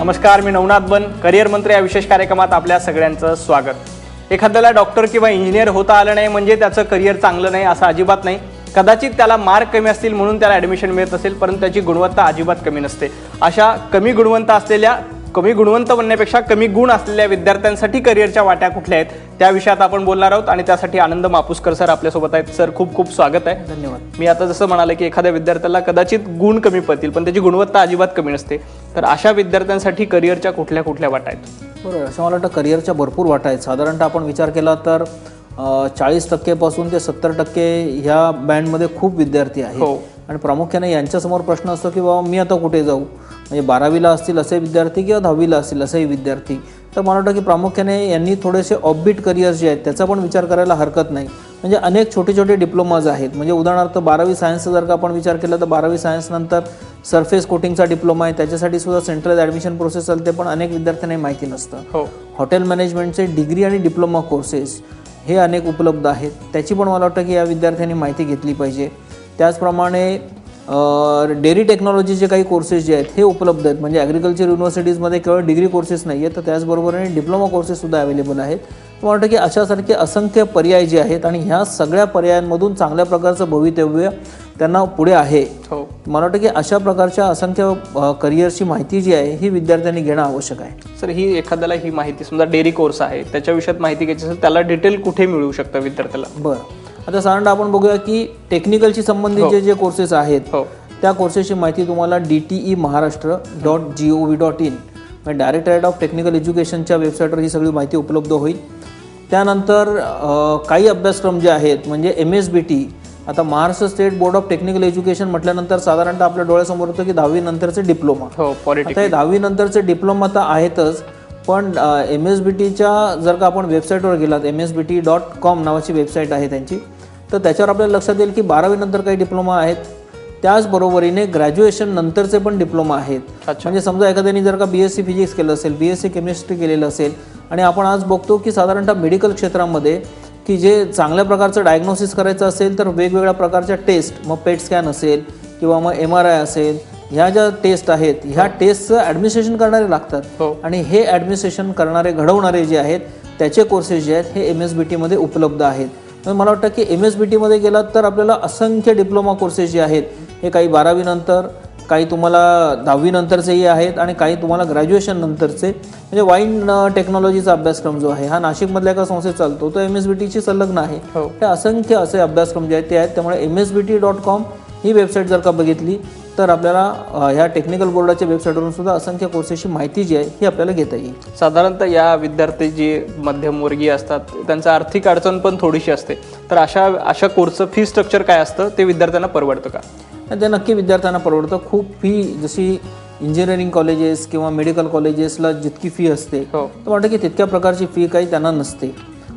नमस्कार मी नवनाथ बन. करिअर मंत्री या विशेष कार्यक्रमात आपल्या सगळ्यांचं स्वागत. एखाद्याला डॉक्टर किंवा इंजिनियर होता आलं नाही म्हणजे त्याचं करिअर चांगलं नाही असं अजिबात नाही. कदाचित त्याला मार्क कमी असतील म्हणून त्याला ॲडमिशन मिळत असेल परंतु त्याची गुणवत्ता अजिबात कमी नसते. अशा कमी गुणवंत असलेल्या कमी गुणवंत बनण्यापेक्षा कमी गुण असलेल्या विद्यार्थ्यांसाठी करिअरच्या वाट्या कुठल्या आहेत? त्या विषयात आपण बोलणार आहोत आणि त्यासाठी आनंद मापुसकर सर आपल्यासोबत आहेत. सर खूप खूप स्वागत आहे. धन्यवाद. मी आता जसं म्हणाले की एखाद्या विद्यार्थ्याला कदाचित गुण कमी पडतील पण त्याची गुणवत्ता अजिबात कमी नसते. तर अशा विद्यार्थ्यांसाठी करिअरच्या कुठल्या कुठल्या वाटा आहेत? बरोबर असं मला वाटतं करिअरच्या भरपूर वाटा आहेत. साधारणतः आपण विचार केला तर चाळीस टक्केपासून ते सत्तर टक्के ह्या बँडमध्ये खूप विद्यार्थी आहेत. हो. आणि प्रामुख्याने यांच्यासमोर प्रश्न असतो की बाबा मी आता कुठे जाऊ? म्हणजे बारावीला असतील असे विद्यार्थी किंवा दहावीला असतील असेही विद्यार्थी? तर मला वाटतं की प्रामुख्याने यांनी थोडेसे ऑफबीट करिअर्स जे आहेत त्याचा पण विचार करायला हरकत नाही. म्हणजे अनेक छोटे छोटे डिप्लोमाज आहेत. म्हणजे उदाहरणार्थ बारावी सायन्सचा जर का आपण विचार केला तर बारावी सायन्सनंतर सरफेस कोटिंगचा डिप्लोमा आहे त्याच्यासाठी सुद्धा सेंट्रल ॲडमिशन प्रोसेस चालते पण अनेक विद्यार्थ्यांना माहिती नसतं. हो. हॉटेल मॅनेजमेंटचे डिग्री आणि डिप्लोमा कोर्सेस हे अनेक उपलब्ध आहेत. त्याची पण मला वाटतं की या विद्यार्थ्यांनी माहिती घेतली पाहिजे. त्याचप्रमाणे डेअरी टेक्नॉलॉजीचे काही कोर्सेस जे आहेत हे उपलब्ध आहेत. म्हणजे ॲग्रिकल्चर युनिव्हर्सिटीजमध्ये केवळ डिग्री कोर्सेस नाही आहेत तर त्याचबरोबरीने डिप्लोमा कोर्सेससुद्धा अवेलेबल आहेत. मला वाटतं की अशासारखे असंख्य पर्याय जे आहेत आणि ह्या सगळ्या पर्यायांमधून चांगल्या प्रकारचं भवितव्य त्यांना पुढे आहे. हो. मला वाटतं की अशा प्रकारच्या असंख्य करिअरची माहिती जी आहे ही विद्यार्थ्यांनी घेणं आवश्यक आहे. सर ही एखाद्याला ही माहिती समजा डेअरी कोर्स आहे त्याच्या विषयात माहिती घ्यायची असेल त्याला डिटेल कुठे मिळू शकतं विद्यार्थ्याला? बरं. आता साधारणतः आपण बघूया की टेक्निकलशी संबंधित जे जे कोर्सेस आहेत हो. त्या कोर्सेसची माहिती तुम्हाला D T E Maharashtra dot G O V dot in म्हणजे डायरेक्टरेट ऑफ टेक्निकल एज्युकेशनच्या वेबसाईटवर ही सगळी माहिती उपलब्ध होईल. त्यानंतर काही अभ्यासक्रम जे आहेत म्हणजे एम एस बी टी आता Maharashtra state board of technical education म्हटल्यानंतर साधारणतः आपल्या डोळ्यासमोर होतं की दहावी नंतरचे डिप्लोमा हो आता हे दहावी नंतरचे डिप्लोमा तर आहेतच पण एम एस बी टीच्या जर का आपण वेबसाईटवर गेलात M S B T dot com नावाची वेबसाईट आहे त्यांची तर त्याच्यावर आपल्याला लक्षात येईल की बारावीनंतर काही डिप्लोमा आहेत. त्याचबरोबरीने ग्रॅज्युएशन नंतरचे पण डिप्लोमा आहेत. म्हणजे समजा एखाद्याने जर का बी एस सी फिजिक्स केलं असेल बी एस सी केमिस्ट्री केलेलं असेल आणि आपण आज बघतो की साधारणतः मेडिकल क्षेत्रामध्ये की जे चांगल्या प्रकारचं डायग्नोसिस करायचं असेल तर वेगवेगळ्या प्रकारच्या टेस्ट मग पेट स्कॅन असेल किंवा मग एम आर आय असेल ह्या ज्या टेस्ट आहेत ह्या टेस्टचं ॲडमिनिस्ट्रेशन करणारे लागतात. हो. आणि हे ॲडमिनिस्ट्रेशन करणारे घडवणारे जे आहेत त्याचे कोर्सेस जे आहेत हे एम एस बी टीमध्ये उपलब्ध आहेत. मला वाटतं की एम एस बी टीमध्ये गेलात तर आपल्याला असंख्य डिप्लोमा कोर्सेस जे आहेत हे काही बारावीनंतर काही तुम्हाला दहावीनंतरचेही आहेत आणि काही तुम्हाला ग्रॅज्युएशन नंतरचे. म्हणजे वाईन टेक्नॉलॉजीचा अभ्यासक्रम जो आहे हा नाशिकमधल्या एका संस्थेत चालतो. तो एम एस बी टीची संलग्न आहे. हो. हे असंख्य असे अभ्यासक्रम जे आहेत ते आहेत. त्यामुळे M S B T dot com ही वेबसाईट जर का बघितली तर आपल्याला ह्या टेक्निकल बोर्डाच्या वेबसाईटवरून सुद्धा असंख्य कोर्सेसची माहिती जी आहे ही आपल्याला घेता येईल. साधारणतः या विद्यार्थी जे मध्यमवर्गीय असतात त्यांचं आर्थिक अडचण पण थोडीशी असते. तर अशा अशा कोर्सचं फी स्ट्रक्चर काय असतं ते विद्यार्थ्यांना परवडतं का? ते नक्की विद्यार्थ्यांना परवडतं. खूप फी जशी इंजिनिअरिंग कॉलेजेस किंवा मेडिकल कॉलेजेसला जितकी फी असते हो. तर वाटतं की तितक्या प्रकारची फी काही त्यांना नसते.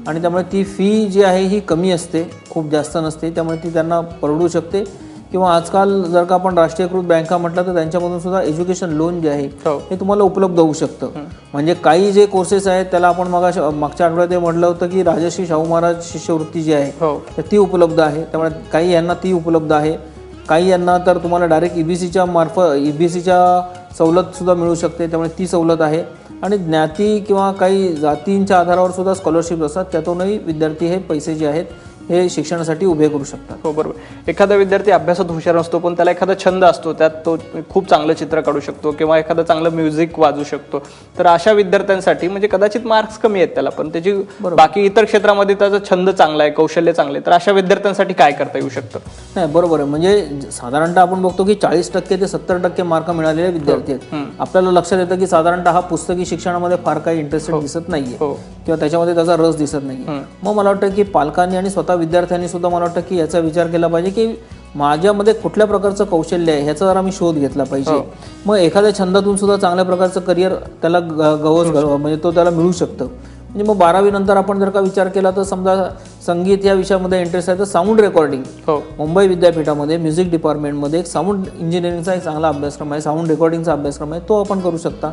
आणि त्यामुळे ती फी जी आहे ही कमी असते. खूप जास्त नसते. त्यामुळे ती त्यांना परवडू शकते. किंवा आजकाल जर का आपण राष्ट्रीयकृत बँका म्हटलं तर त्यांच्यामधून सुद्धा एज्युकेशन लोन जे आहे हो. हे तुम्हाला उपलब्ध होऊ शकतं. म्हणजे काही जे कोर्सेस आहेत त्याला आपण मग मागच्या आठवड्यात हे म्हटलं होतं की राजश्री शाहू महाराज शिष्यवृत्ती जी आहे हो. तर ती उपलब्ध आहे. त्यामुळे काही यांना ती उपलब्ध आहे. काही यांना तर तुम्हाला डायरेक्ट ई बी सीच्या मार्फत ई बी सीच्या सवलतसुद्धा मिळू शकते. त्यामुळे ती सवलत आहे. आणि ज्ञाती किंवा काही जातींच्या आधारावर सुद्धा स्कॉलरशिप असतात. त्यातूनही विद्यार्थी हे पैसे जे आहेत हे शिक्षणासाठी उभे करू शकतात. हो बरोबर. एखादा विद्यार्थी अभ्यासात हुशार असतो पण त्याला एखादा छंद असतो त्यात तो खूप चांगलं चित्र काढू शकतो किंवा एखादं चांगलं म्युझिक वाजू शकतो. तर अशा विद्यार्थ्यांसाठी म्हणजे कदाचित मार्क्स कमी आहेत त्याला पण त्याची बाकी इतर क्षेत्रामध्ये त्याचा छंद चांगला आहे कौशल्य चांगले तर अशा विद्यार्थ्यांसाठी काय करता येऊ शकतं? नाही बरोबर आहे. म्हणजे साधारणतः आपण बघतो की चाळीस टक्के ते सत्तर टक्के मार्क मिळालेले विद्यार्थी आहेत. आपल्याला लक्षात येतं की साधारणतः हा पुस्तकी शिक्षणामध्ये फार काही इंटरेस्टेड दिसत नाहीये. हो किंवा त्याच्यामध्ये त्याचा रस दिसत नाही हं. मग मला वाटतं की पालकांनी आणि स्वतः विद्यार्थ्यांनी सुद्धा मला वाटतं की याचा विचार केला पाहिजे की माझ्यामध्ये कुठल्या प्रकारचं कौशल्य आहे ह्याचा जरा मी शोध घेतला पाहिजे. मग एखाद्या छंदातून सुद्धा चांगल्या प्रकारचं करिअर त्याला गवस घाल- म्हणजे तो त्याला मिळू शकतं. म्हणजे मग बारावी नंतर आपण जर का विचार केला तर समजा संगीत या विषयामध्ये इंटरेस्ट आहे तर साऊंड रेकॉर्डिंग हो. मुंबई विद्यापीठामध्ये म्युझिक डिपार्टमेंटमध्ये एक साऊंड इंजिनिअरिंगचा एक चांगला अभ्यासक्रम आहे साऊंड रेकॉर्डिंगचा अभ्यासक्रम आहे तो आपण करू शकता.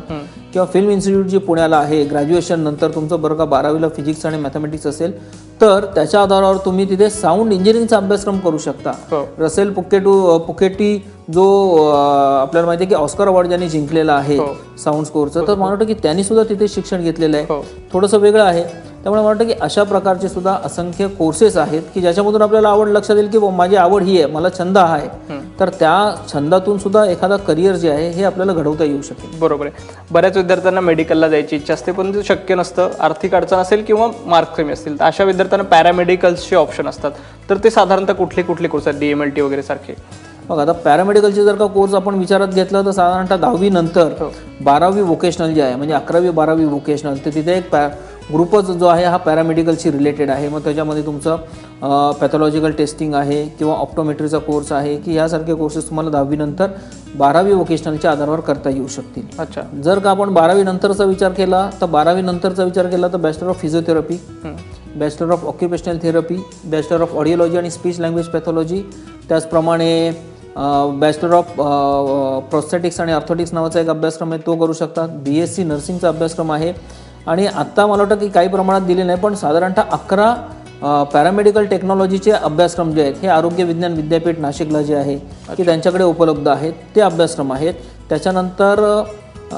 किंवा फिल्म इन्स्टिट्यूट जी पुण्याला आहे ग्रॅज्युएशन नंतर तुमचं बरं का बारावीला फिजिक्स आणि मॅथमॅटिक्स असेल तर त्याच्या आधारावर तुम्ही तिथे साऊंड इंजिनिअरिंगचा अभ्यासक्रम करू शकता. हो. रसेल पुकेटू पुकेटी जो अं, आपल्याला माहिती आहे की ऑस्कर अवॉर्ड ज्यांनी जिंकलेला आहे हो. साऊंड स्कोअरचं तर मला वाटतं की त्यांनी सुद्धा तिथे शिक्षण घेतलेलं आहे. हो. थोडंसं वेगळं आहे. त्यामुळे मला वाटतं की अशा प्रकारचे सुद्धा असंख्य कोर्सेस आहेत की ज्याच्यामधून आपल्याला आवड लक्षात येईल की माझी आवड ही आहे मला छंद हा. आहे तर त्या छंदातून सुद्धा एखादा करिअर जे आहे हे आपल्याला घडवता येऊ शकेल. बरोबर आहे. बऱ्याच विद्यार्थ्यांना मेडिकलला जायची इच्छा असते पण ते शक्य नसतं. आर्थिक अडचण असेल किंवा मार्क कमी असतील. तर अशा विद्यार्थ्यांना पॅरामेडिकल्सचे ऑप्शन असतात. तर ते साधारणतः कुठले कुठले कोर्स आहेत? डी एम एल टी वगैरे सारखे. मग आता पॅरामेडिकलचे जर का कोर्स आपण विचारात घेतला तर साधारणतः दहावी नंतर हो. बारावी वोकेशनल जे आहे म्हणजे अकरावी बारावी वोकेशनल तर तिथे एक पॅ ग्रुपच जो आहे हा पॅरामेडिकलशी रिलेटेड आहे. मग त्याच्यामध्ये तुमचं पॅथॉलॉजिकल टेस्टिंग आहे किंवा ऑप्टोमेट्रीचा कोर्स आहे की यासारखे कोर्सेस तुम्हाला दहावीनंतर बारावी वोकेशनलच्या आधारावर करता येऊ शकतील. अच्छा. जर का आपण बारावी नंतरचा विचार केला तर बारावी नंतरचा विचार केला तर bachelor of physiotherapy. Bachelor of occupational therapy bachelor of audiology आणि स्पीच लँग्वेज पॅथॉलॉजी त्याचप्रमाणे बॅचलर ऑफ प्रोस्थेटिक्स आणि ऑर्थोटिक्स नावाचा एक अभ्यासक्रम आहे तो करू शकतात बी एस सी नर्सिंगचा अभ्यासक्रम आहे. आणि आत्ता मला वाटतं की काही प्रमाणात दिले नाही पण साधारणतः अकरा पॅरामेडिकल टेक्नॉलॉजीचे अभ्यासक्रम जे आहेत हे आरोग्य विज्ञान विद्यापीठ नाशिकला जे आहे की त्यांच्याकडे उपलब्ध आहेत. ते अभ्यासक्रम आहेत. त्याच्यानंतर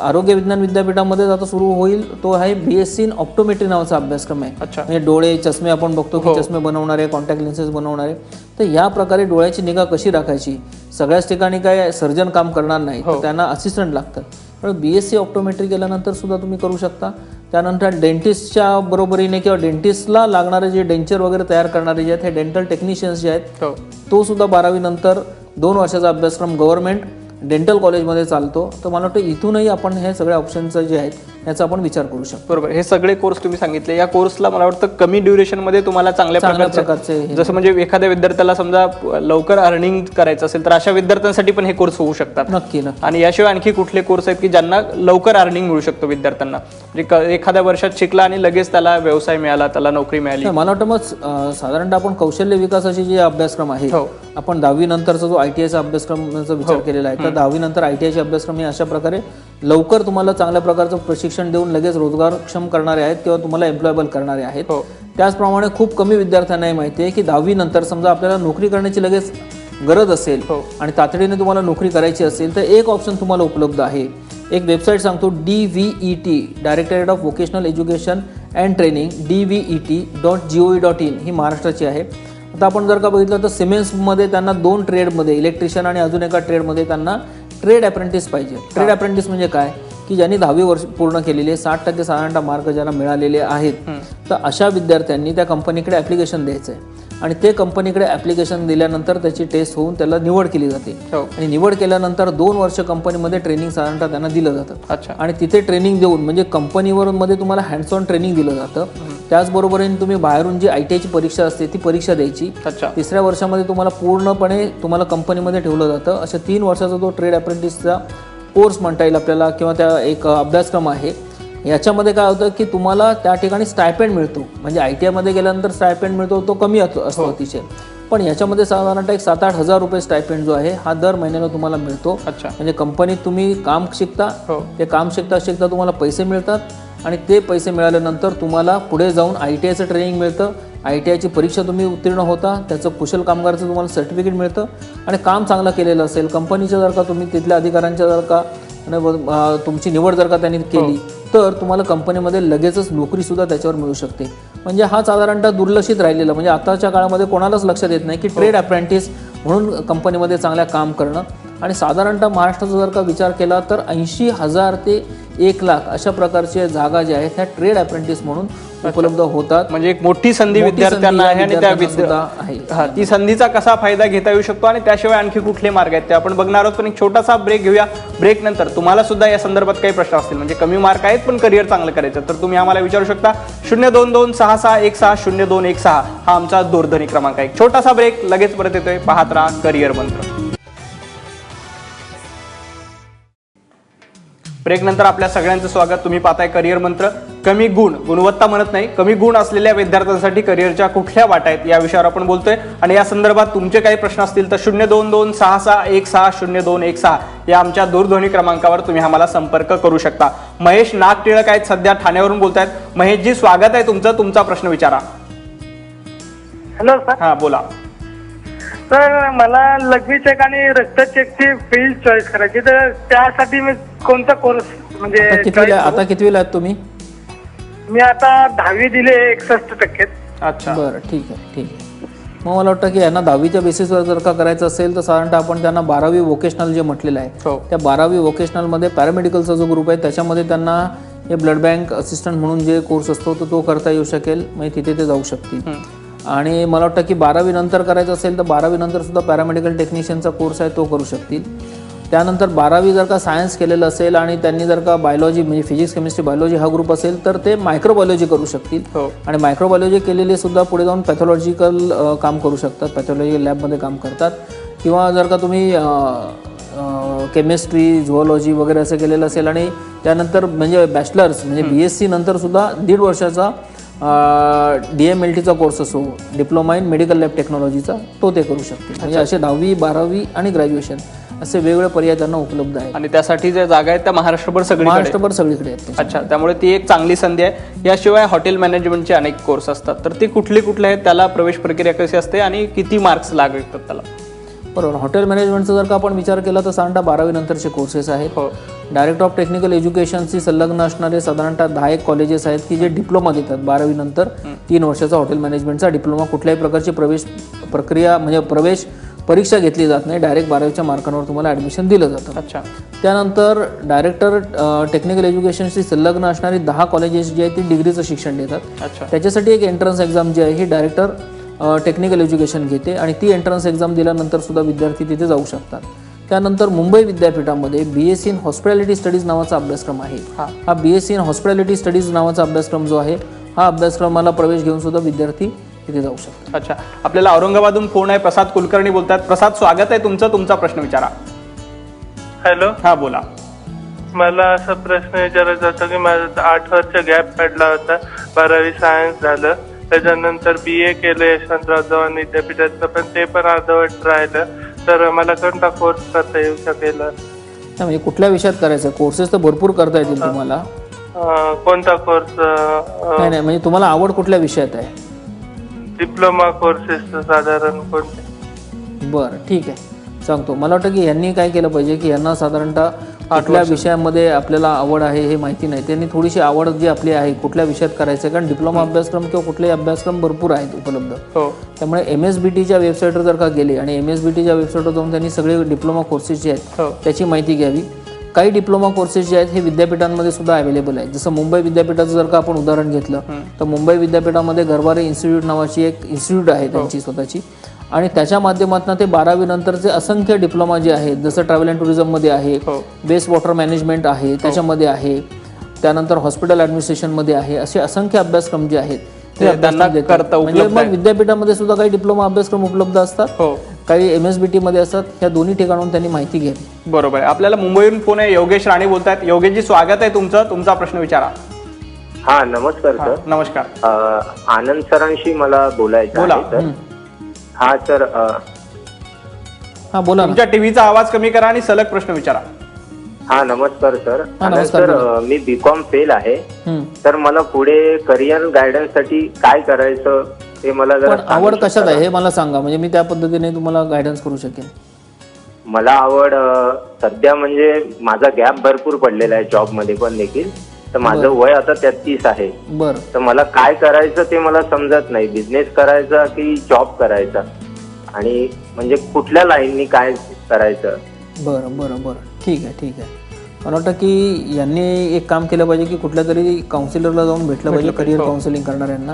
आरोग्य विज्ञान विद्यापीठामध्ये आता सुरू होईल तो आहे B S C in optometry नावाचा अभ्यासक्रम आहे. म्हणजे डोळे चष्मे आपण बघतो की चष्मे बनवणारे कॉन्टॅक्ट लेन्सेस बनवणारे. तर या प्रकारे डोळ्याची निगा कशी राखायची? सगळ्याच ठिकाणी काय सर्जन काम करणार नाही तर त्यांना असिस्टंट लागतात. पण बी एस सी ऑप्टोमेट्री केल्यानंतर सुद्धा तुम्ही करू शकता. त्यानंतर डेंटिस्टच्या बरोबरीने किंवा डेंटिस्टला लागणारे जे डेंचर वगैरे तयार करणारे जे आहेत हे डेंटल टेक्निशियन्स जे आहेत हो. तो सुद्धा बारावीनंतर दोन वर्षाचा अभ्यासक्रम गव्हर्नमेंट डेंटल कॉलेजमध्ये चालतो. तर मला वाटतं इथूनही आपण हे सगळ्या ऑप्शनचं जे आहेत याचा आपण विचार करू शकतो. बरोबर. हे सगळे कोर्स तुम्ही सांगितले. या कोर्सला मला वाटतं कमी ड्युरेशनमध्ये तुम्हाला चांगल्या प्रकारचे हे- जसं म्हणजे एखाद्या विद्यार्थ्याला समजा लवकर अर्निंग करायचं असेल तर अशा विद्यार्थ्यांसाठी पण हे कोर्स होऊ शकतात. नक्की नक्की. आणि याशिवाय आणखी कुठले कोर्स आहेत की ज्यांना लवकर अर्निंग मिळू शकतो विद्यार्थ्यांना? म्हणजे एखाद्या वर्षात शिकला आणि लगेच त्याला व्यवसाय मिळाला त्याला नोकरी मिळाली. मला वाटतं मग साधारणतः आपण कौशल्य विकासाचे जे अभ्यासक्रम आहे हो. आपण दहावी नंतरचा जो आय टी आयचा अभ्यासक्रमाचा विचार केलेला आहे तर दहावी नंतर आय टी आयचे अभ्यासक्रम हे अशा प्रकारे लवकर तुम्हाला चांगल्या प्रकारचं प्रशिक्षण देऊन लगेच रोजगारक्षम करणारे आहेत किंवा तुम्हाला एम्प्लॉयबल करणारे आहेत. हो. त्याचप्रमाणे खूप कमी विद्यार्थ्यांना हे माहिती आहे की दहावी नंतर समजा आपल्याला नोकरी करण्याची लगेच गरज असेल हो. आणि तातडीने तुम्हाला नोकरी करायची असेल तर एक ऑप्शन तुम्हाला उपलब्ध आहे. एक वेबसाईट सांगतो D V E T directorate of vocational education and training D V E T dot G O dot in ही महाराष्ट्राची आहे. आता आपण जर का बघितलं तर सिमेंट्समध्ये त्यांना दोन ट्रेडमध्ये इलेक्ट्रिशियन आणि अजून एका ट्रेडमध्ये त्यांना ट्रेड अप्रेंटिस पाहिजे. ट्रेड अप्रेंटिस म्हणजे काय? की ज्यांनी दहावी वर्ष पूर्ण केलेली साठ टक्के साधारणतः मार्क ज्यांना मिळालेले आहेत तर अशा विद्यार्थ्यांनी त्या कंपनीकडे ॲप्लिकेशन द्यायचं आहे आणि ते कंपनीकडे ॲप्लिकेशन दिल्यानंतर त्याची टेस्ट होऊन त्याला निवड केली जाते. हो. आणि निवड केल्यानंतर दोन वर्ष कंपनीमध्ये ट्रेनिंग साधारणतः त्यांना दिलं जातं. अच्छा. आणि तिथे ट्रेनिंग देऊन म्हणजे कंपनीवर मध्ये तुम्हाला हँड्स ऑन ट्रेनिंग दिलं जातं. त्याचबरोबरीने तुम्ही बाहेरून जी आय टी आयची परीक्षा असते ती परीक्षा द्यायची. अच्छा. तिसऱ्या वर्षामध्ये तुम्हाला पूर्णपणे तुम्हाला कंपनीमध्ये ठेवलं जातं. अशा तीन वर्षाचा तो ट्रेड अप्रेंटिसचा कोर्स म्हणता येईल आपल्याला किंवा त्या एक अभ्यासक्रम आहे. याच्यामध्ये काय होतं की तुम्हाला त्या ठिकाणी स्टायपेंड मिळतो. म्हणजे आय टी आयमध्ये गेल्यानंतर स्टायपेंड मिळतो तो कमी असतो असतो अतिशय. पण याच्यामध्ये साधारणतः एक सात आठ हजार रुपये स्टायपेंड जो आहे हा दर महिन्याला तुम्हाला मिळतो. अच्छा. म्हणजे कंपनीत तुम्ही काम शिकता हो. ते काम शिकता शिकता तुम्हाला पैसे मिळतात आणि ते पैसे मिळाल्यानंतर तुम्हाला पुढे जाऊन आय टी आयचं ट्रेनिंग मिळतं. आय टी आयची परीक्षा तुम्ही उत्तीर्ण होता त्याचं कुशल कामगारचं तुम्हाला सर्टिफिकेट मिळतं. आणि काम चांगलं केलेलं असेल कंपनीचं जर का तुम्ही तिथल्या अधिकाऱ्यांच्या जर का आणि तुमची निवड जर का त्यांनी केली तर तुम्हाला कंपनीमध्ये लगेचच नोकरीसुद्धा त्याच्यावर मिळू शकते. म्हणजे हा साधारणतः दुर्लक्षित राहिलेला म्हणजे आताच्या काळामध्ये कोणालाच लक्षात येत नाही की ट्रेड अप्रेंटिस म्हणून कंपनीमध्ये चांगल्या काम करणं. आणि साधारणतः महाराष्ट्राचा जर का विचार केला तर ऐंशी हजार ते एक लाख अशा प्रकारच्या जागा ज्या आहेत ह्या ट्रेड अप्रेंटिस म्हणून उपलब्ध होतात. म्हणजे एक मोठी संधी विद्यार्थ्यांना आहे आणि त्या आहे. हा ती संधीचा कसा फायदा घेता येऊ शकतो आणि त्याशिवाय आणखी कुठले मार्ग आहेत ते आपण बघणार आहोत. पण एक छोटासा ब्रेक घेऊया. ब्रेक नंतर तुम्हाला सुद्धा या संदर्भात काही प्रश्न असतील. म्हणजे कमी मार्क आहेत पण करिअर चांगलं करायचं तर तुम्ही आम्हाला विचारू शकता. शून्य दोन दोन सहा सहा एक सहा शून्य दोन एक सहा हा आमचा दूरध्वनी क्रमांक आहे. छोटासा ब्रेक लगेच परत येतोय. पाहत राहा करिअर मंत्र. ब्रेक नंतर आपल्या सगळ्यांचं स्वागत. तुम्ही पाहताय करिअर मंत्र. कमी गुण. गुणवत्ता म्हणत नाही. कमी गुण असलेल्या विद्यार्थ्यांसाठी करिअरच्या कुठल्या वाटा आहेत या विषयावर आपण बोलतोय. आणि या संदर्भात तुमचे काही प्रश्न असतील तर शून्य दोन दोन सहा सहा एक सहा शून्य दोन एक सहा या आमच्या दूरध्वनी क्रमांकावर तुम्ही आम्हाला संपर्क करू शकता. महेश नाग टिळक आहेत सध्या ठाण्यावरून बोलतायत. महेशजी स्वागत आहे तुमचं. तुमचा प्रश्न विचारा. हॅलो हा बोला. सर मला लघवी चेक आणि रक्त चेकची फील्ड चॉईस करायची तर त्यासाठी मी कोणता कोर्स म्हणजे आता choice करू? आता कितवीला आहेत तुम्ही? मी आता दहावी दिले एकसष्ट टक्के. अच्छा. बरं ठीक आहे ठीक आहे. मग मला वाटतं की यांना दहावीच्या बेसिसवर जर का करायचं असेल तर साधारणतः आपण त्यांना बारावी वोकेशनल जे म्हटलेलं आहे हो. त्या बारावी वोकेशनलमध्ये पॅरामेडिकलचा जो ग्रुप आहे त्याच्यामध्ये त्यांना हे ब्लड बँक असिस्टंट म्हणून जे कोर्स असतो तो तो करता येऊ शकेल. म्हणजे तिथे ते जाऊ शकतील. आणि मला वाटतं की बारावी नंतर करायचं असेल तर बारावी नंतर सुद्धा पॅरामेडिकल टेक्निशियनचा कोर्स आहे तो करू शकतील. त्यानंतर बारावी जर का सायन्स केलेलं असेल आणि त्यांनी जर का बायोलॉजी म्हणजे फिजिक्स केमिस्ट्री बायोलॉजी हा ग्रुप असेल तर ते मायक्रोबायोलॉजी करू शकतील. हो. आणि मायक्रोबायोलॉजी केलेले सुद्धा पुढे जाऊन पॅथॉलॉजिकल काम करू शकतात. पॅथॉलॉजी लॅबमध्ये काम करतात. किंवा जर का तुम्ही केमिस्ट्री झुओलॉजी वगैरे असं केलेलं असेल आणि त्यानंतर म्हणजे बॅचलर्स म्हणजे बी एस सी नंतर सुद्धा दीड वर्षाचा डी एम एल टीचा कोर्स असो डिप्लोमा इन मेडिकल लॅब टेक्नॉलॉजीचा तो ते करू शकतील. म्हणजे असे दहावी बारावी आणि ग्रॅज्युएशन असे वेगवेगळे पर्याय त्यांना उपलब्ध आहेत. आणि त्यासाठी ज्या जागा आहेत त्या महाराष्ट्रभर आहेत. महाराष्ट्रभर सगळीकडे आहेत. अच्छा त्यामुळे ती एक चांगली संधी आहे. याशिवाय हॉटेल मॅनेजमेंटचे अनेक कोर्स असतात. तर ते कुठले कुठले आहेत त्याला प्रवेश प्रक्रिया कशी असते आणि किती मार्क्स लागतात त्याला? बरोबर. हॉटेल मॅनेजमेंटचा जर का आपण विचार केला तर साधारणतः बारावी नंतरचे कोर्सेस आहेत. हो. डायरेक्टर ऑफ टेक्निकल एज्युकेशनशी संलग्न असणारे साधारणतः दहा एक कॉलेजेस आहेत की जे डिप्लोमा देतात बारावी नंतर तीन वर्षाचा हॉटेल मॅनेजमेंटचा डिप्लोमा कुठल्याही प्रकारची प्रवेश प्रक्रिया म्हणजे प्रवेश परीक्षा घेतली जात नाही. डायरेक्ट बारावीच्या मार्कांवर तुम्हाला ॲडमिशन दिलं जातं. अच्छा. त्यानंतर डायरेक्टर टेक्निकल एज्युकेशनशी संलग्न असणारी दहा कॉलेजेस जी आहेत ती डिग्रीचं शिक्षण देतात. अच्छा. त्याच्यासाठी एक एंट्रन्स एक्झाम जी आहे ही डायरेक्टर टेक्निकल एज्युकेशन घेते आणि ती एंट्रन्स एक्झाम दिल्यानंतर सुद्धा विद्यार्थी तिथे जाऊ शकतात. त्यानंतर मुंबई विद्यापीठामध्ये B S C in hospitality studies नावाचा अभ्यासक्रम आहे. हा. हा B S C in hospitality studies नावाचा अभ्यासक्रम जो आहे हा अभ्यासक्रमाला प्रवेश घेऊन सुद्धा विद्यार्थी तिथे जाऊ शकतात. अच्छा. आपल्याला औरंगाबादहून फोन आहे? प्रसाद कुलकर्णी बोलतात. प्रसाद स्वागत आहे तुमचं. तुमचा प्रश्न विचारा. हॅलो. हा बोला. मला असा प्रश्न विचारायचा होता की माझा आठ वर्ष गॅप पडला होता. बारावी सायन्स झालं. त्याच्यानंतर बी ए केलं यशवंतराव चव्हाण विद्यापीठाचं पण ते पण अर्धवट राहिलं. तर मला कोणता कोर्स करता येऊ शकेल. म्हणजे कुठल्या विषयात करायचं? कोर्सेस तर भरपूर करता येतील तुम्हाला. अं, कोणता कोर्स नाही नाही म्हणजे तुम्हाला आवड कुठल्या विषयात आहे? डिप्लोमा कोर्सेस साधारण कोणते? बरं ठीक आहे. सांगतो. मला वाटतं की यांनी काय केलं पाहिजे की यांना साधारणतः कुठल्या विषयामध्ये आपल्याला आवड आहे हे माहिती नाही. त्यांनी थोडीशी आवड जी आपली आहे कुठल्या विषयात करायचं आहे? कारण डिप्लोमा अभ्यासक्रम किंवा कुठलेही अभ्यासक्रम भरपूर आहेत उपलब्ध. हो. त्यामुळे एम एस बी टीच्या वेबसाईटवर जर का गेले आणि एम एस बी टीच्या वेबसाईटवर जाऊन त्यांनी सगळे डिप्लोमा कोर्सेस जे आहेत हो. त्याची माहिती घ्यावी. काही डिप्लोमा कोर्सेस जे आहेत हे विद्यापीठांमध्ये सुद्धा अवेलेबल आहेत. जसं मुंबई विद्यापीठाचं जर का आपण उदाहरण घेतलं तर मुंबई विद्यापीठामध्ये गरवारे इन्स्टिट्यूट नावाची एक इन्स्टिट्यूट आहे त्यांची स्वतःची. आणि त्याच्या माध्यमातून ते बारावी नंतरचे असंख्य डिप्लोमा जे आहेत जसं ट्रॅव्हल अँड टुरिझममध्ये आहे हो. बेस्ट वॉटर मॅनेजमेंट आहे त्याच्यामध्ये आहे त्यानंतर हॉस्पिटल ॲडमिनिस्ट्रेशनमध्ये आहे असे असंख्य अभ्यासक्रम जे आहेत ते म्हणजे मग. विद्यापीठामध्ये सुद्धा काही डिप्लोमा अभ्यासक्रम उपलब्ध असतात. हो. काही एम एस बी टीमध्ये असतात या दोन्ही ठिकाणाहून त्यांनी माहिती घ्यावी. बरोबर आहे. आपल्याला मुंबईहून फोन आहे योगेश राणे बोलतायत. योगेशजी स्वागत आहे तुमचं. तुमचा प्रश्न विचारा. हा नमस्कार हा, सर. नमस्कार. आनंद सरांशी मला बोलायचं बोला. हा सर हां बोला ना. तुमच्या टीव्हीचा आवाज कमी करा आणि सलग प्रश्न विचारा. हा नमस्कार सर. हा, आनंद नमस्कार, सर अ, मी बीकॉम फेल आहे. हम्म. तर मला पुढे करिअर गायडन्ससाठी काय करायचं ते मला जरा पण आवड सांगू कशात शकता आहे हे मला सांगा. म्हणजे मी त्या पद्धतीने तुम्हाला गायडन्स करू शकेन? मला आवड अ, सध्या म्हणजे माझा गॅप भरपूर पडलेला आहे जॉबमध्ये पण देखील. तर माझं वय आता तेहतीस आहे. बरं. तर मला काय करायचं ते मला समजत नाही. बिझनेस करायचा की जॉब करायचा? आणि म्हणजे कुठल्या लाईननी काय करायचं? बरं बरं बरं. ठीक आहे ठीक आहे. मला वाटतं की यांनी एक काम केलं पाहिजे की कुठल्या तरी काउन्सिलरला जाऊन भेटलं पाहिजे करिअर काउन्सिलिंग करणाऱ्यांना.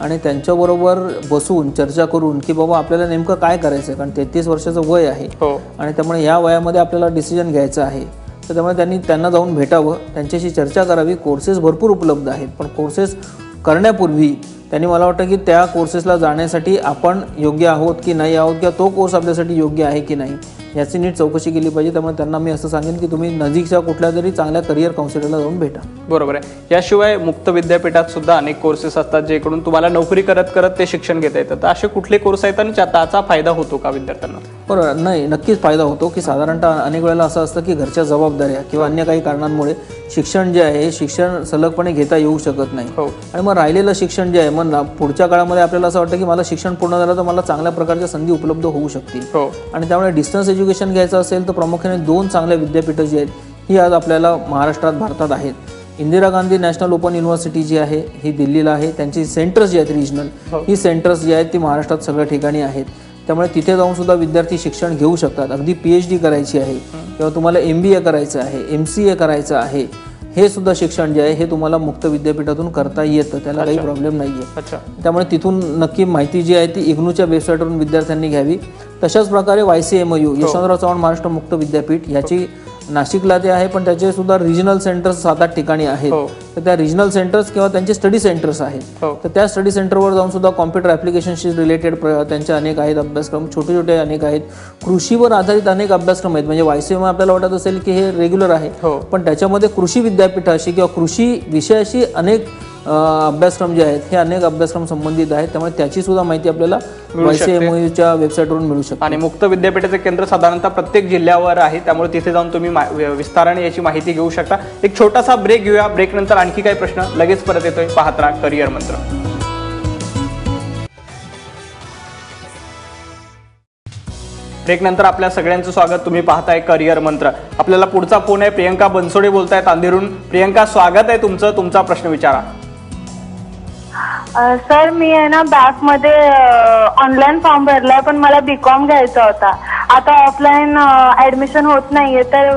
आणि त्यांच्याबरोबर बसून चर्चा करून की बाबा आपल्याला नेमकं काय करायचं कारण तेहतीस वर्षाचं वय आहे. हो. आणि त्यामुळे या वयामध्ये आपल्याला डिसिजन घ्यायचं आहे. तर त्यामुळे त्यांनी त्यांना जाऊन भेटावं. त्यांच्याशी चर्चा करावी. कोर्सेस भरपूर उपलब्ध आहेत. पण कोर्सेस करण्यापूर्वी त्यांनी मला वाटतं की त्या कोर्सेसला जाण्यासाठी आपण योग्य आहोत की नाही आहोत किंवा तो कोर्स आपल्यासाठी योग्य आहे की नाही याची नीट चौकशी केली पाहिजे. त्यामुळे त्यांना मी असं सांगेन की तुम्ही नजीकच्या कुठल्या तरी चांगल्या करिअर काउन्सिलरला जाऊन भेटा. बरोबर आहे. याशिवाय मुक्त विद्यापीठात सुद्धा अनेक कोर्सेस असतात जेकडून तुम्हाला नोकरी करत करत ते शिक्षण घेता येतं. तर असे कुठले कोर्स आहेत आणि त्या- त्याचा फायदा होतो का विद्यार्थ्यांना? बरोबर. नाही नक्कीच फायदा होतो की साधारणतः अनेक वेळेला असं असतं की घरच्या जबाबदाऱ्या किंवा अन्य काही कारणांमुळे शिक्षण जे आहे शिक्षण सलगपणे घेता येऊ शकत नाही. हो. आणि मग राहिलेलं शिक्षण जे आहे मग पुढच्या काळामध्ये आपल्याला असं वाटतं की मला शिक्षण पूर्ण झालं तर मला चांगल्या प्रकारच्या संधी उपलब्ध होऊ शकतील. हो. आणि त्यामुळे डिस्टन्स एज्युकेशन घ्यायचं असेल तर प्रामुख्याने दोन चांगल्या विद्यापीठं जी आहेत ही आज आपल्याला महाराष्ट्रात भारतात आहेत. Indira Gandhi national open university जी आहे ही दिल्लीला आहे. त्यांची सेंटर्स जी आहेत रिजनल ही. सेंटर्स जी आहेत ती महाराष्ट्रात सगळ्या ठिकाणी आहेत. त्यामुळे तिथे जाऊन सुद्धा विद्यार्थी शिक्षण घेऊ शकतात. अगदी पी एच डी करायची आहे किंवा तुम्हाला एम बी ए करायचं आहे एम सी ए करायचं आहे हे सुद्धा शिक्षण जे आहे हे तुम्हाला मुक्त विद्यापीठातून करता येतं. त्याला काही प्रॉब्लेम नाही आहे त्यामुळे तिथून नक्की माहिती जी आहे ती इग्नूच्या वेबसाईटवरून विद्यार्थ्यांनी घ्यावी. तशाच प्रकारे Y C M U Yashwantrao Chavan Maharashtra Mukt Vidyapeeth याची नाशिकला ते आहे पण त्याचे सुद्धा रिजनल सेंटर्स सात आठ ठिकाणी आहेत. हो. तर त्या रिजनल सेंटर्स किंवा त्यांचे स्टडी सेंटर्स आहेत. हो. तर त्या स्टडी सेंटरवर जाऊन सुद्धा कॉम्प्युटर ॲप्लिकेशनशी रिलेटेड त्यांचे अनेक आहेत अभ्यासक्रम छोटे छोटे अनेक आहेत. कृषीवर आधारित अनेक अभ्यासक्रम आहेत. म्हणजे वाय सी एम आपल्याला वाटत असेल की हे रेग्युलर आहे. हो. पण त्याच्यामध्ये कृषी विद्यापीठाशी किंवा कृषी विषयाशी अनेक अभ्यासक्रम जे आहेत हे अनेक अभ्यासक्रम संबंधित आहेत. त्यामुळे त्याची सुद्धा माहिती आपल्याला वायसीएमओच्या वेबसाईटवरून मिळू शकते. आणि मुक्त विद्यापीठाचे केंद्र साधारणतः प्रत्येक जिल्ह्यावर आहे. त्यामुळे तिथे जाऊन तुम्ही विस्ताराने याची माहिती घेऊ शकता. एक छोटासा ब्रेक घेऊया. ब्रेक नंतर आणखी काही प्रश्न. लगेच परत येतोय. पाहत राहा करिअर मंत्र. ब्रेक नंतर आपल्या सगळ्यांचं स्वागत. तुम्ही पाहताय करिअर मंत्र. आपल्याला पुढचा फोन आहे. प्रियंका बनसोडे बोलतायत अंधेरून. प्रियंका स्वागत आहे तुमचं. तुमचा प्रश्न विचारा. सर मी आहे ना बॅकमध्ये ऑनलाईन फॉर्म भरलाय पण मला बीकॉम घ्यायचा होता. आता ऑफलाईन ऍडमिशन होत नाहीये तर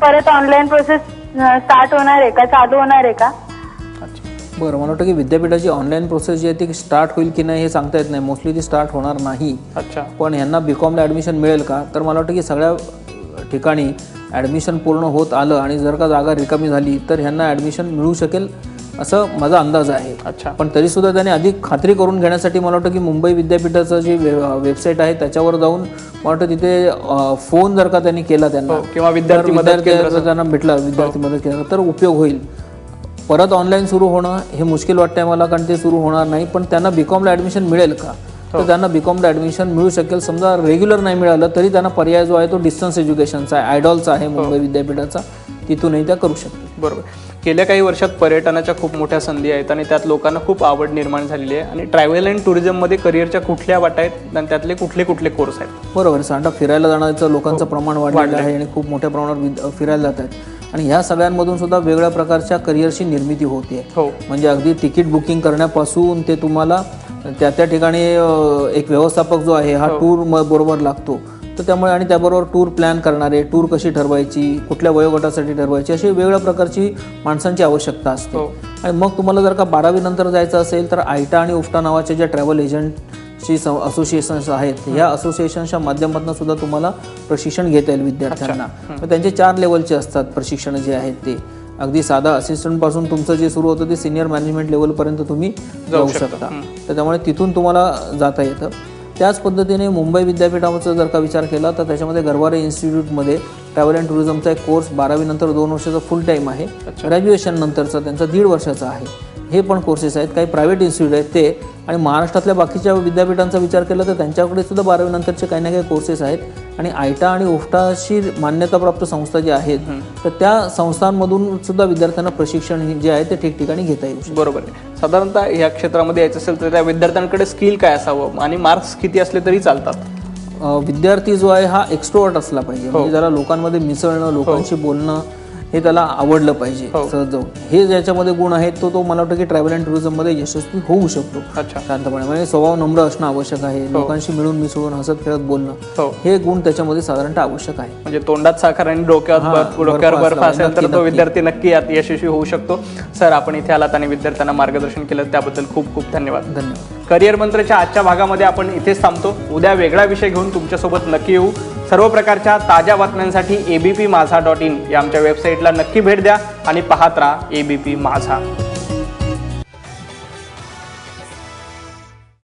परत ऑनलाईन प्रोसेस स्टार्ट होणार आहे का? चालू होणार आहे का? बरं मला वाटतं की विद्यापीठाची ऑनलाईन प्रोसेस जी आहे ती स्टार्ट होईल की नाही हे सांगता येत नाही. मोस्टली ती स्टार्ट होणार नाही. अच्छा. पण ह्यांना बी कॉमला ॲडमिशन मिळेल का? तर मला वाटतं की सगळ्या ठिकाणी ॲडमिशन पूर्ण होत आलं आणि जर का जागा रिकामी झाली तर ह्यांना ॲडमिशन मिळू शकेल. असं माझा अंदाज आहे. अच्छा. पण तरीसुद्धा त्यांनी अधिक खात्री करून घेण्यासाठी मला वाटतं की मुंबई विद्यापीठाचं जे वेबसाईट आहे त्याच्यावर जाऊन मला वाटतं तिथे फोन जर का त्यांनी केला त्यांना हो, किंवा विद्यार्थी तर त्यांना भेटला विद्यार्थी मदत केंद्र तर उपयोग होईल. परत ऑनलाईन सुरू होणं हे मुश्किल वाटतंय मला कारण ते सुरू होणार नाही. पण त्यांना बीकॉमला ॲडमिशन मिळेल का? तर त्यांना बीकॉमला ॲडमिशन मिळू शकेल. समजा रेग्युलर नाही मिळालं तरी त्यांना पर्याय जो आहे तो डिस्टन्स एज्युकेशनचा आहे. आयडॉलचा आहे मुंबई विद्यापीठाचा. तिथूनही त्या करू शकतील. बरोबर. गेल्या काही वर्षात पर्यटनाच्या खूप मोठ्या संधी आहेत आणि त्यात लोकांना खूप आवड निर्माण झालेली आहे. आणि ट्रॅव्हल अँड टुरिझममध्ये करिअरच्या कुठल्या वाटा आहेत आणि त्यातले कुठले कुठले कोर्स आहेत? बरोबर सांडा फिरायला जाण्याचं लोकांचं प्रमाण वाढलेलं आहे आणि खूप मोठ्या प्रमाणावर फिरायला जात आहेत. आणि ह्या सगळ्यांमधून सुद्धा वेगळ्या प्रकारच्या करिअरची निर्मिती होते हो. म्हणजे अगदी तिकीट बुकिंग करण्यापासून ते तुम्हाला त्या त्या ठिकाणी एक व्यवस्थापक जो आहे हा टूर म बरोबर लागतो. तर त्यामुळे आणि त्याबरोबर टूर प्लॅन करणारे टूर कशी ठरवायची कुठल्या वयोगटासाठी ठरवायची अशी वेगळ्या प्रकारची माणसांची आवश्यकता असते. हो. आणि मग तुम्हाला जर का बारावी नंतर जायचं असेल तर आयटा आणि उफ्टा नावाच्या ज्या ट्रॅव्हल एजंटची असोसिएशन्स आहेत या असोसिएशनच्या माध्यमातून सुद्धा तुम्हाला प्रशिक्षण घेता येईल विद्यार्थ्यांना. तर त्यांचे चार लेवलचे असतात प्रशिक्षण जे आहेत ते. अगदी साधा असिस्टंटपासून तुमचं जे सुरू होतं ते सिनियर मॅनेजमेंट लेवलपर्यंत तुम्ही जाऊ शकता. तर त्यामुळे तिथून तुम्हाला जाता येतं. त्याच पद्धतीने मुंबई विद्यापीठाचा जर का विचार केला तर त्याच्यामध्ये गरवारे इन्स्टिट्यूटमध्ये ट्रॅव्हल अँड टुरिझमचा एक कोर्स बारावी नंतर दोन वर्षाचा फुल टाईम आहे. ग्रॅज्युएशन नंतरचा त्यांचा दीड वर्षाचा आहे. हे पण कोर्सेस आहेत काही प्रायव्हेट इन्स्टिट्यूट आहेत ते. आणि महाराष्ट्रातल्या बाकीच्या विद्यापीठांचा विचार केला तर त्यांच्याकडे सुद्धा बारावी नंतरचे काही ना काही कोर्सेस आहेत. आणि आयटा आणि उफ्टाशी मान्यताप्राप्त संस्था ज्या आहेत तर त्या संस्थांमधून सुद्धा विद्यार्थ्यांना प्रशिक्षण हे जे आहे ते ठिकठिकाणी घेता शकतं. बरोबर आहे. साधारणतः या क्षेत्रामध्ये यायचं असेल तर त्या विद्यार्थ्यांकडे स्किल काय असावं? आणि मार्क्स किती असले तरी चालतात? विद्यार्थी जो आहे हा एक्स्ट्रोवर्ट असला पाहिजे. म्हणजे त्याला लोकांमध्ये मिसळणं लोकांशी बोलणं हे त्याला आवडलं पाहिजे. सहज जाऊन हे ज्याच्यामध्ये गुण आहेत तो तो मला वाटतं की ट्रॅव्हल अँड टुरिझममध्ये यशस्वी होऊ शकतो. अच्छा. शांतपणे. म्हणजे स्वभाव नम्र असणं आवश्यक आहे. लोकांशी मिळून मिसळून हसत खेळत बोलणं हो. हे गुण त्याच्यामध्ये साधारणतः आवश्यक आहे. म्हणजे तोंडात साखर आणि डोक्यात बर्फ डोक्यावर बर्फ बर्फ असला, असेल तर नक्की, तो नक्की. विद्यार्थी नक्की यात यशस्वी होऊ शकतो. सर आपण इथे आलात आणि विद्यार्थ्यांना मार्गदर्शन केलं त्याबद्दल खूप खूप धन्यवाद. धन्यवाद. करिअर मंत्रच्या आजच्या भागामध्ये आपण इथेच थांबतो. उद्या वेगळा विषय घेऊन तुमच्यासोबत नक्की येऊ. सर्व प्रकारच्या ताज्या बातम्यांसाठी A B P Majha dot in या आमच्या वेबसाईटला नक्की भेट द्या आणि पाहत राहा ए बी पी माझा.